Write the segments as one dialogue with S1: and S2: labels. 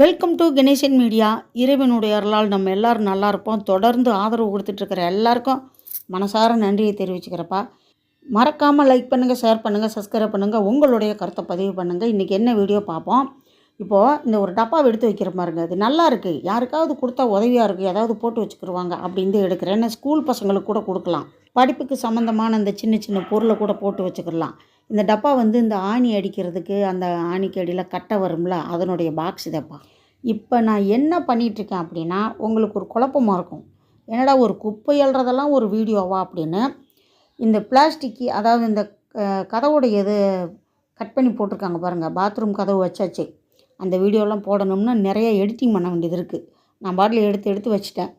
S1: Welcome to Ganesan media இறைவனுடைய அருளால் நம்ம எல்லாரும் நல்லா இருப்போம். தொடர்ந்து ஆதரவு கொடுத்துட்ருக்கிற எல்லாருக்கும் மனசார நன்றியை தெரிவிச்சுக்கிறப்பா. மறக்காமல் லைக் பண்ணுங்கள் ஷேர் பண்ணுங்கள் சப்ஸ்கிரைப் பண்ணுங்கள் உங்களுடைய கருத்தை பதிவு பண்ணுங்கள் இன்றைக்கி என்ன வீடியோ பார்ப்போம்? இப்போது இந்த ஒரு டப்பாவை எடுத்து வைக்கிற பாருங்க அது நல்லா இருக்குது யாருக்காவது கொடுத்தா உதவியாக இருக்குது ஏதாவது போட்டு வச்சுக்கிருவாங்க அப்படின்னு எடுக்கிறேன். ஏன்னா ஸ்கூல் பசங்களுக்கு கூட கொடுக்கலாம். படிப்புக்கு சம்மந்தமான அந்த சின்ன சின்ன பொருளை கூட போட்டு வச்சுக்கிடலாம். இந்த டப்பா வந்து இந்த ஆணி அடிக்கிறதுக்கு அந்த ஆணிக்கு அடியில் கட்டை வரும்ல அதனுடைய பாக்ஸ் இதப்பா. இப்போ நான் என்ன பண்ணிகிட்ருக்கேன் அப்படின்னா உங்களுக்கு ஒரு குழப்பமாக இருக்கும். என்னடா ஒரு குப்பை எழுறதெல்லாம் ஒரு வீடியோவா அப்படின்னு இந்த பிளாஸ்டிக்கு அதாவது இந்த கதவுடைய இது கட் பண்ணி போட்டிருக்காங்க பாருங்கள் பாத்ரூம் கதவு வச்சாச்சு. அந்த வீடியோலாம் போடணும்னா நிறைய எடிட்டிங் பண்ண வேண்டியது இருக்குது நான் பாட்டில் எடுத்து எடுத்து வச்சிட்டேன்.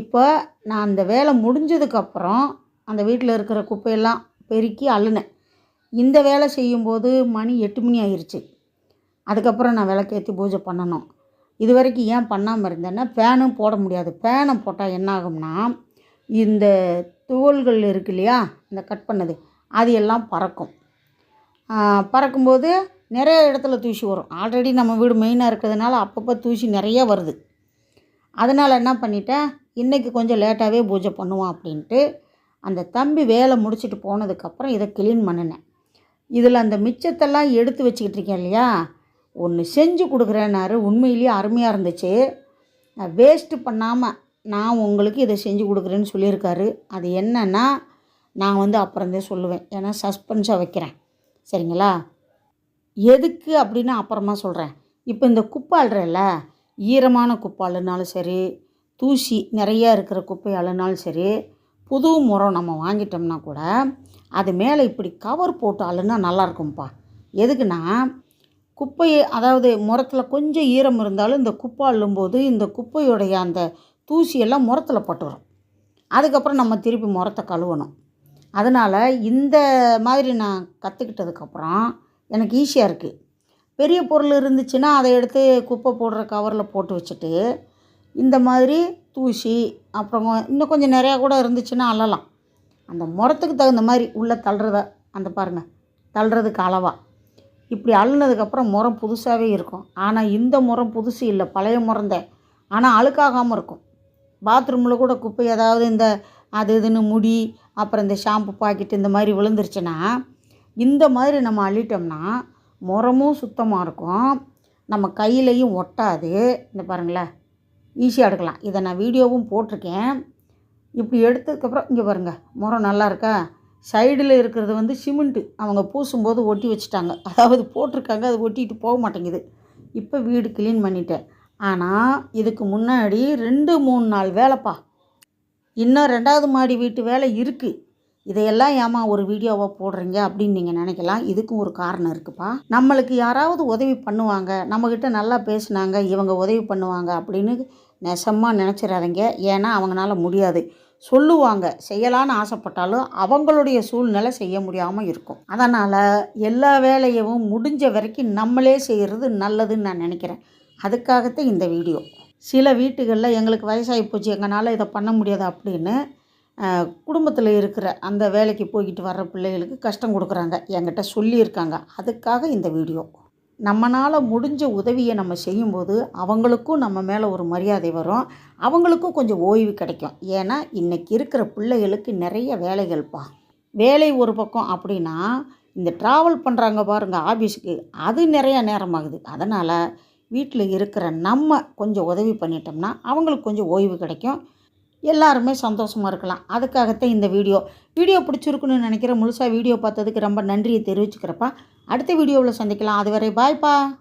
S1: இப்போ நான் அந்த வேலை முடிஞ்சதுக்கப்புறம் அந்த வீட்டில் இருக்கிற குப்பையெல்லாம் பெருக்கி அள்ளுனேன். இந்த வேலை செய்யும்போது மணி எட்டு மணி ஆயிடுச்சு அதுக்கப்புறம் நான் விளக்கேற்றி பூஜை பண்ணணும். இது வரைக்கும் ஏன் பண்ணாமல் இருந்தேன்னா ஃபேனும் போட முடியாது. ஃபேனை போட்டால் என்ன ஆகும்னா இந்த தோள்கள் இருக்கு இல்லையா இந்த கட் பண்ணது அது எல்லாம் பறக்கும். பறக்கும்போது நிறைய இடத்துல தூசி வரும். ஆல்ரெடி நம்ம வீடு மெயினாக இருக்கிறதுனால அப்பப்போ தூசி நிறைய வருது. அதனால் என்ன பண்ணிட்டேன்? இன்றைக்கி கொஞ்சம் லேட்டாகவே பூஜை பண்ணுவோம் அப்படின்ட்டு அந்த தம்பி வேலை முடிச்சுட்டு போனதுக்கப்புறம் இதை க்ளீன் பண்ணினேன். இதில் அந்த மிச்சத்தெல்லாம் எடுத்து வச்சுக்கிட்டு இருக்கேன் இல்லையா? ஒன்று செஞ்சு கொடுக்குறேன்னாரு. உண்மையிலேயே அருமையாக இருந்துச்சு. வேஸ்ட்டு பண்ணாமல் நான் உங்களுக்கு இதை செஞ்சு கொடுக்குறேன்னு சொல்லியிருக்காரு. அது என்னன்னா நான் வந்து அப்புறந்தே சொல்லுவேன். ஏன்னா சஸ்பென்ஸாக வைக்கிறேன். சரிங்களா? எதுக்கு அப்படின்னு அப்புறமா சொல்கிறேன் இப்போ இந்த குப்பை ஈரமான குப்பை சரி தூசி நிறையா இருக்கிற குப்பையாளுனாலும் சரி புது முறம் நம்ம வாங்கிட்டோம்னா கூட அது மேலே இப்படி கவர் போட்டு அழுனா நல்லா இருக்கும்ப்பா. எதுக்குன்னா குப்பையை அதாவது முரத்தில் கொஞ்சம் ஈரம் இருந்தாலும் இந்த குப்பை அள்ளும்போது இந்த குப்பையுடைய அந்த தூசியெல்லாம் முரத்தில் பட்டுரும். அதுக்கப்புறம் நம்ம திருப்பி முரத்தை கழுவணும். அதனால் இந்த மாதிரி நான் கற்றுக்கிட்டதுக்கப்புறம் எனக்கு ஈஸியாக இருக்குது பெரிய பொருள் இருந்துச்சுன்னா அதை எடுத்து குப்பை போடுற கவரில் போட்டு வச்சுட்டு இந்த மாதிரி தூசி அப்புறம் இன்னும் கொஞ்சம் நிறையா கூட இருந்துச்சுன்னா அள்ளலாம். அந்த முரத்துக்கு தகுந்த மாதிரி உள்ளே தள்ளுறத அந்த பாருங்கள் தள்ளுறதுக்கு அளவாக இப்படி அள்ளுனதுக்கப்புறம் முறம் புதுசாகவே இருக்கும். ஆனால் இந்த முறம் புதுசு இல்லை பழைய முறந்தேன் ஆனால் அழுக்காகாமல் இருக்கும். பாத்ரூமில் கூட குப்பை ஏதாவது இந்த அது இதுன்னு முடி அப்புறம் இந்த ஷாம்பு பாக்கெட் இந்த மாதிரி விழுந்துருச்சுன்னா இந்த மாதிரி நம்ம அள்ளிட்டோம்னா முறமும் சுத்தமாக இருக்கும். நம்ம கையிலையும் ஒட்டாது. இந்த பாருங்களேன் ஈஸியாக எடுக்கலாம். இதை நான் வீடியோவும் போட்டிருக்கேன். இப்படி எடுத்ததுக்கப்புறம் இங்கே பாருங்கள் முறம் நல்லா இருக்கா? சைடில் இருக்கிறது வந்து சிமெண்ட்டு அவங்க பூசும்போது ஒட்டி வச்சுட்டாங்க. அதாவது போட்டிருக்காங்க அது ஒட்டிட்டு போக மாட்டேங்குது. இப்போ வீடு க்ளீன் பண்ணிட்டேன். ஆனால் இதுக்கு முன்னாடி ரெண்டு மூணு நாள் வேலைப்பா. இன்னும் ரெண்டாவது மாடி வீட்டு வேலை இருக்குது இதையெல்லாம் ஏமா ஒரு வீடியோவாக போடுறீங்க அப்படின்னு நீங்கள் நினைக்கலாம். இதுக்கும் ஒரு காரணம் இருக்குப்பா. நம்மளுக்கு யாராவது உதவி பண்ணுவாங்க நம்மக்கிட்ட நல்லா பேசுனாங்க இவங்க உதவி பண்ணுவாங்க அப்படின்னு நெசமாக நினச்சிடாதீங்க ஏன்னா அவங்களால முடியாது. சொல்லுவாங்க செய்யலான்னு ஆசைப்பட்டாலும் அவங்களுடைய சூழ்நிலை செய்ய முடியாமல் இருக்கும். அதனால் எல்லா வேலையவும் முடிஞ்ச வரைக்கும் நம்மளே செய்கிறது நல்லதுன்னு நான் நினைக்கிறேன். அதுக்காகத்தான் இந்த வீடியோ. சில வீட்டுகளில் எங்களுக்கு வயசாகி போச்சு எங்களால் இதை பண்ண முடியாது அப்படின்னு குடும்பத்தில் இருக்கிற அந்த வேலைக்கு போய்கிட்டு வர்ற பிள்ளைகளுக்கு கஷ்டம் கொடுக்குறாங்க. என்கிட்ட சொல்லியிருக்காங்க. அதுக்காக இந்த வீடியோ. நம்மளால் முடிஞ்ச உதவியை நம்ம செய்யும்போது அவங்களுக்கும் நம்ம மேலே ஒரு மரியாதை வரும். அவங்களுக்கும் கொஞ்சம் ஓய்வு கிடைக்கும். ஏன்னா இன்றைக்கி இருக்கிற பிள்ளைகளுக்கு நிறைய வேலைகள்ப்பா. வேலை ஒரு பக்கம் அப்படின்னா இந்த ட்ராவல் பண்ணுறாங்க பாருங்கள் ஆஃபீஸுக்கு அது நிறையா நேரமாகுது அதனால் வீட்டில் இருக்கிற நம்ம கொஞ்சம் உதவி பண்ணிட்டோம்னா அவங்களுக்கு கொஞ்சம் ஓய்வு கிடைக்கும். எல்லாருமே சந்தோஷமாக இருக்கலாம். அதுக்காகத்தான் இந்த வீடியோ. வீடியோ பிடிச்சிருக்குன்னு நினைக்கிறேன். முழுசாக வீடியோ பார்த்ததுக்கு ரொம்ப நன்றியை தெரிவிச்சுக்கிறப்பா. அடுத்த வீடியோவில் சந்திக்கலாம். அதுவரை பாய்ப்பா.